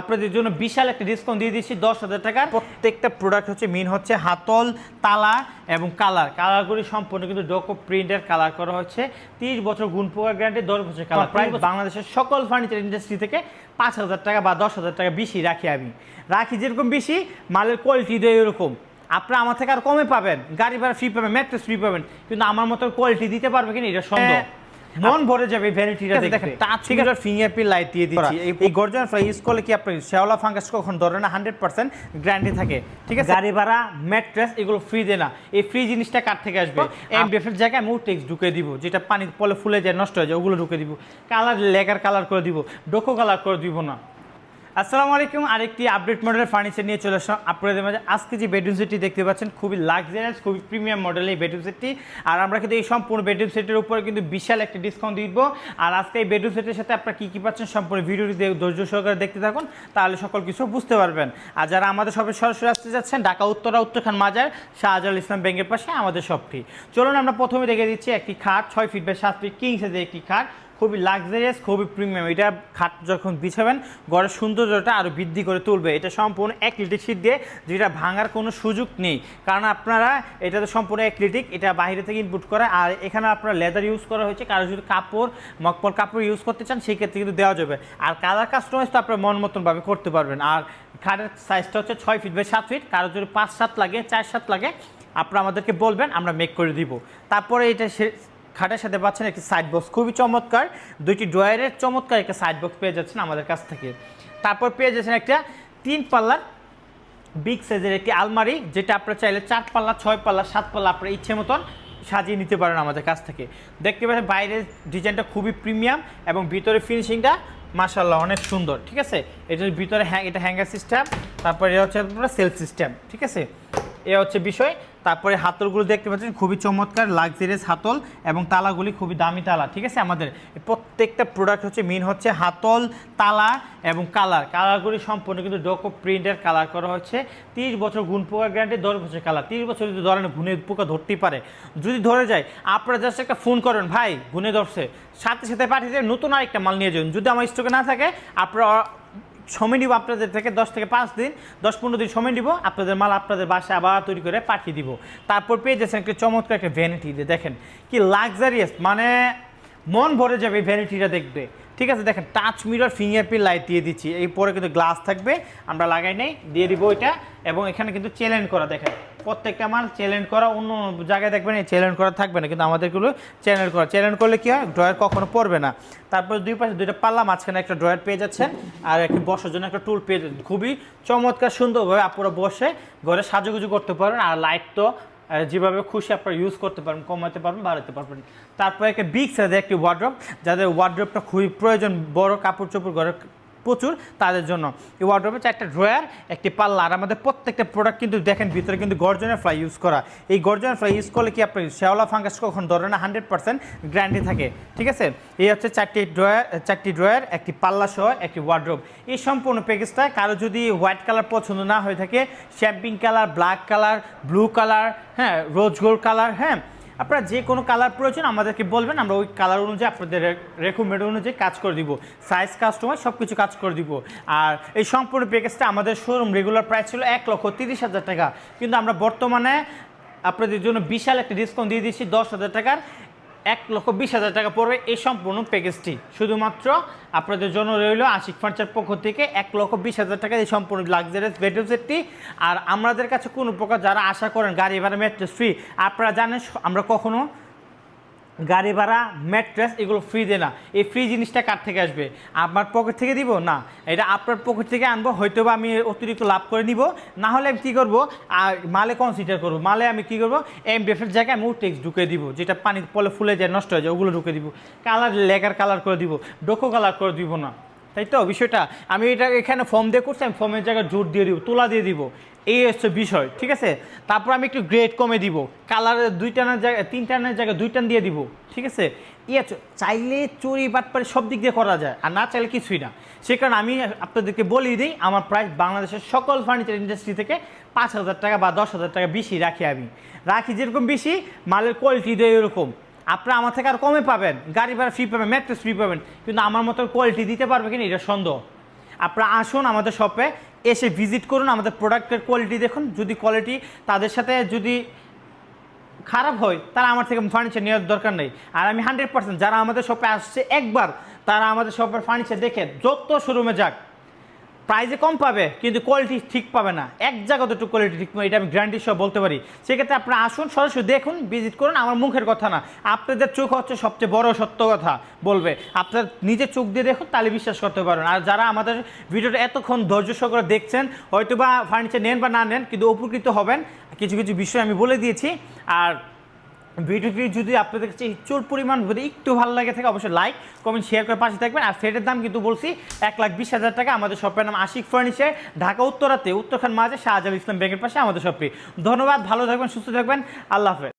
আপনাদের জন্য বিশাল একটা ডিসকাউন্ট দিয়ে দিচ্ছি দশ হাজার টাকার। প্রত্যেকটা প্রোডাক্ট হচ্ছে মেন হচ্ছে হাতল তালা এবং কালার কালারগুলি সম্পূর্ণ কিন্তু ডোকো প্রিন্টের কালার করা হচ্ছে। তিরিশ বছর গুণ পোকা গ্যারান্টি দশ বছর কালার প্রায় বাংলাদেশের সকল ফার্নিচার ইন্ডাস্ট্রি থেকে পাঁচ হাজার টাকা বা দশ হাজার টাকা বেশি রাখি আমি। রাখি যেরকম বেশি মালের কোয়ালিটি দেয় এরকম। আপনারা আমার থেকে আর কমে পাবেন। গাড়ি ভাড়া ফ্রি পাবেন ম্যাট্রেস ফ্রি পাবেন। কিন্তু আমার মতো কোয়ালিটি দিতে পারবে কিনা এটা সন্দেহ। মন ভরে যাবে ভ্যানিটিটা দেখে টাচ ফিঙ্গার ফিঙ্গারপ্রিন্ট লাইট দিয়ে দিচ্ছি। এই- গর্জন ফ্লাই ইউজ করলে কি আপনি শেওলা ফাঙ্গাস কখন ধরে না হান্ড্রেড পার্সেন্ট গ্যারান্টি থাকে। ঠিক আছে? গাড়ি ভাড়া ম্যাট্রেস এগুলো ফ্রি দেয় না। এই ফ্রি জিনিসটা কার থেকে আসবে? এমডিএফ এর জায়গায় আমি টেক্স ঢুকে দিব যেটা পানি পলে ফুলে যায় নষ্ট হয়ে যায় ওগুলো ঢুকে দিব। কালার লেগার কালার করে দিব। ডোকো কালার করে দিব না। আসসালামু আলাইকুম। আরেকটি আপডেট মডেলের ফার্নিচার নিয়ে চলে আসলাম। আপনাদের মাঝে আজকে যে বেডরুম সেটটি দেখতে পাচ্ছেন, খুবই লাক্সারিয়াস খুবই প্রিমিয়াম মডেলের এই বেডরুম সেটটি আর আমরা কিন্তু এই সম্পূর্ণ বেডরুম সেটের উপরে কিন্তু বিশাল একটা ডিসকাউন্ট দিব। আর আজকে এই বেডরুম সেটের সাথে আপনারা কী কী পাচ্ছেন সম্পূর্ণ ভিডিওটি ধৈর্য সহকারে দেখতে থাকুন, তাহলে সকল কিছু বুঝতে পারবেন। আর যারা আমাদের সবে সরাসরি আসতে যাচ্ছেন, ঢাকা, উত্তরা উত্তরখান মাজার, শাহজালাল ইসলাম ব্যাংকের পাশে আমাদের শপটি চলুন আমরা প্রথমে দেখে দিচ্ছি একটি খাট, ছয় ফিট বাই সাত ফিট কিং সাইজের একটি খাট। খুবই লাক্সারিয়াস খুবই প্রিমিয়াম এটা খাট যখন বিছাবেন, ঘরের সৌন্দর্যটা আরও বৃদ্ধি করে তুলবে। এটা সম্পূর্ণ একলিটিক শীট দিয়ে যেটা ভাঙার কোনো সুযোগ নেই। কারণ আপনারা এটা তো সম্পূর্ণ একলিটিক এটা বাইরে থেকে ইনপুট করা। আর এখানে আপনারা লেদার ইউজ করা হয়েছে। কারও যদি কাপড়, মকপল কাপড় ইউজ করতে চান সেই ক্ষেত্রে কিন্তু দেওয়া যাবে। আর কালার কাস্টমাইজ তো আপনার মন মতনভাবে করতে পারবেন। আর খাটের সাইজটা হচ্ছে ছয় ফিট বাই সাত ফিট কারও যদি পাঁচ সাত লাগে, চার সাত লাগে, আপনারা আমাদেরকে বলবেন, আমরা মেক করে দিব। তারপরে এটা খাটের সাথে পাচ্ছেন একটি সাইড বক্স খুবই চমৎকার। দুইটি ড্রয়ারের চমৎকার একটা সাইড বক্স পেয়ে যাচ্ছেন আমাদের কাছ থেকে। তারপর পেয়ে যাচ্ছেন একটা তিন পাল্লার বিগ সাইজের একটি আলমারি, যেটা আপনারা চাইলে চার পাল্লা, ছয় পাল্লা, সাত পাল্লা আপনার ইচ্ছে মতন সাজিয়ে নিতে পারেন আমাদের কাছ থেকে। দেখতে পাচ্ছেন বাইরের ডিজাইনটা খুবই প্রিমিয়াম এবং ভিতরে ফিনিশিংটা মাশাল্লাহ অনেক সুন্দর, ঠিক আছে? এটার ভিতরে হ্যাঁ এটা হ্যাঙ্গার সিস্টেম তারপরে এটা হচ্ছে সেলফ সিস্টেম ঠিক আছে? এ হচ্ছে বিষয়। তারপরে হাতলগুলো দেখতে পাচ্ছেন, খুবই চমৎকার লাক্সারিয়াস হাতল এবং তালাগুলি খুবই দামি তালা, ঠিক আছে? আমাদের প্রত্যেকটা প্রোডাক্ট হচ্ছে মেন হচ্ছে হাতল, তালা এবং কালার কালারগুলি সম্পূর্ণ কিন্তু ডোকো প্রিন্টের কালার করা হচ্ছে। তিরিশ বছর গুণ পোকা গ্যারান্টি দশ বছর কালার তিরিশ বছর যদি ধরেন গুণে পোকা ধরতেই পারে। যদি ধরে যায়, আপনারা জাস্ট একটা ফোন করেন, ভাই গুণে ধরছে। সাথে সাথে পাঠিয়ে দিয়ে নতুন আরেকটা মাল নিয়ে যাবেন। যদি আমার স্টকে না থাকে, আপনারা সময় নিব আপনাদের থেকে দশ থেকে পাঁচ দিন, দশ পনেরো দিন সময় নিব, আপনাদের মাল আপনাদের বাসায় আবার তৈরি করে পাঠিয়ে দিব। তারপর পেয়ে যাচ্ছেন একটা চমৎকার একটা ভ্যানিটি দেখেন কি লাক্সারিয়াস মানে মন ভরে যাবে ভ্যানিটিটা দেখবে। ঠিক আছে, দেখেন টাচ মিরর ফিঙ্গারপ্রিন্ট লাইট দিয়ে দিচ্ছি। এই পরে কিন্তু গ্লাস থাকবে, আমরা লাগাই নেই, দিয়ে দিব এটা এবং এখানে কিন্তু চ্যালেঞ্জ করা, দেখেন। প্রত্যেকটা মাল চ্যালেঞ্জ করা, অন্য জায়গায় দেখবেন এই চ্যালেঞ্জ করা থাকবে না, কিন্তু আমাদেরগুলো চ্যালেঞ্জ করা। চ্যালেঞ্জ করলে কি হয়? ড্রয়ার কখনো পড়বে না। তারপর দুই পাশে দুইটা পাল্লা, মাঝখানে একটা ড্রয়ার পেয়ে যাচ্ছেন, আর একটি বসার জন্য একটা টুল পেয়ে খুবই চমৎকার, সুন্দরভাবে আপনারা বসে ঘরে সাজুগুজু করতে পারেন আর লাইট তো যেভাবে খুশি আপনারা ইউজ করতে পারবেন, কমাতে পারবেন, বাড়াতে পারবেন। তারপরে একটা বিগ সাইজের একটি ওয়ার্ড্রপ যাদের ওয়ার্ড্রপটা খুবই প্রয়োজন, বড় কাপড় চোপড় ঘরে প্রচুর তাদের জন্য। এই ওয়ার্ড্রপে চারটা ড্রয়ার একটি পাল্লা, আর আমাদের প্রত্যেকটা প্রোডাক্ট কিন্তু দেখেন, ভিতরে কিন্তু গর্জনের ফ্লাই ইউজ করা। এই গর্জনের ফ্লাই ইউজ করলে কি আপনার শেওলা ফাঙ্গাস কখন ধরে না হান্ড্রেড পার্সেন্ট গ্যারান্টি থাকে। ঠিক আছে? এই হচ্ছে চারটি ড্রয়ার চারটি ড্রয়ার একটি পাল্লা সহ একটি ওয়ার্ড্রোব এই সম্পূর্ণ প্যাকেজটা কারও যদি হোয়াইট কালার পছন্দ না হয়ে থাকে champagne colour black colour blue colour হ্যাঁ রোজ গোল্ড কালার হ্যাঁ আপনারা যে কোনো কালার প্রয়োজন আমাদেরকে বলবেন, আমরা ওই কালার অনুযায়ী আপনাদের রেকমেন্ড অনুযায়ী কাজ করে দিব। সাইজ কাস্টমার সব কিছু কাজ করে দিব। আর এই সম্পূর্ণ প্যাকেজটা আমাদের শোরুম রেগুলার প্রাইস ছিল এক লক্ষ তিরিশ হাজার টাকা। কিন্তু আমরা বর্তমানে আপনাদের জন্য বিশাল একটা ডিসকাউন্ট দিয়ে দিচ্ছি দশ হাজার টাকার। এক লক্ষ বিশ হাজার টাকা পড়বে এই সম্পূর্ণ প্যাকেজটি শুধুমাত্র আপনাদের জন্য রইল আশিক ফার্নিচার পক্ষ থেকে এক লক্ষ বিশ হাজার টাকা এই সম্পূর্ণ লাক্সারিয়াস বেডরুম সেটটি আর আমাদের কাছে কোনো প্রকার যারা আশা করেন গাড়ি ভাড়া ম্যাট্রেস ফ্রি আপনারা জানেন আমরা কখনো গাড়ি ভাড়া ম্যাট্রেস এগুলো ফ্রি দেয় না এই ফ্রি জিনিসটা কার থেকে আসবে? আপনার পকেট থেকে দিব? না। এটা আপনার পকেট থেকে আনব হয়তো বা আমি অতিরিক্ত লাভ করে নিব। না হলে আমি কী করব? আর মালে কনসিডার করব। মালে আমি কী করব? এম ডেফের জায়গায় আমি ওটেক্স ঢুকে দিব। যেটা পানি পলে ফুলে যায়, নষ্ট হয়ে যায়, ওগুলো ঢুকে দিব। কালার লেগার কালার করে দিব। ডোকো কালার করে দিব না। তাই তো? বিষয়টা, আমি এটা এখানে ফর্ম দিয়ে করছি, আমি ফর্মের জায়গায় জোর দিয়ে দিব, তোলা দিয়ে দিব। এই হচ্ছে বিষয়, ঠিক আছে? তারপর আমি একটু গ্রেড কমে দিব কালারের দুই টানের জায়গায়, তিন টানের জায়গায় দুই টান দিয়ে দিব, ঠিক আছে? ইয়ে চাইলে চুরি বাটপারি সব দিক দিয়ে করা যায়, আর না চাইলে কিছুই না। সে কারণে আমি আপনাদেরকে বলি দিই, আমার প্রাইস বাংলাদেশের সকল ফার্নিচার ইন্ডাস্ট্রি থেকে পাঁচ হাজার টাকা বা দশ হাজার টাকা বেশি রাখি আমি। রাখি যেরকম বেশি, মালের কোয়ালিটি দেয় এরকম আপনারা আমার থেকে আর কমে পাবেন। গাড়ি ভাড়া ফ্রি পাবেন ম্যাট্রেস ফ্রি পাবেন। কিন্তু আমার মতো কোয়ালিটি দিতে পারবে কিনা এটা সন্দেহ। আপনারা আসুন আমাদের শপে এসে ভিজিট করুন আমাদের প্রোডাক্টের কোয়ালিটি দেখুন। যদি কোয়ালিটি তাদের সাথে যদি খারাপ হয়, তারা আমার থেকে ফার্নিচার নেওয়ার দরকার নেই। আর আমি হান্ড্রেড পার্সেন্ট যারা আমাদের শপে আসছে, একবার তারা আমাদের শপের ফার্নিচার দেখে যত শোরুমে যাক প্রাইসে কম পাবে, কিন্তু কোয়ালিটি ঠিক পাবে না। এক জায়গাতে একটু কোয়ালিটি ঠিক এটা আমি গ্যারান্টি সহ বলতে পারি। সেক্ষেত্রে আপনারা আসুন, সরাসরি দেখুন ভিজিট করুন, আমার মুখের কথা না। আপনাদের চোখ হচ্ছে সবচেয়ে বড় সত্য কথা বলবে। আপনার নিজের চোখ দিয়ে দেখুন, তাহলে বিশ্বাস করতে পারবেন। আর যারা আমাদের ভিডিওটা এতক্ষণ ধৈর্য সহকারে দেখছেন হয়তো বা ফার্নিচার নেন বা না নেন, কিন্তু উপকৃত হবেন। কিছু কিছু বিষয় আমি বলে দিয়েছি। আর ভিডিওটি যদি আপনাদের কাছে ইচ্ছুর পরিমাণ যদি একটু ভালো লাগে থাকে, অবশ্যই লাইক কমেন্ট শেয়ার করে পাশে থাকবেন। আর সেটের দাম কিন্তু বলছি এক লাখ বিশ হাজার টাকা। আমাদের শপের নাম আশিক ফার্নিচার ঢাকা উত্তরাতে, উত্তরখান মাঝে শাহজাল ইসলাম ব্যাংকের পাশে আমাদের শপে ধন্যবাদ, ভালো থাকবেন, সুস্থ থাকবেন। আল্লাহ হাফেজ।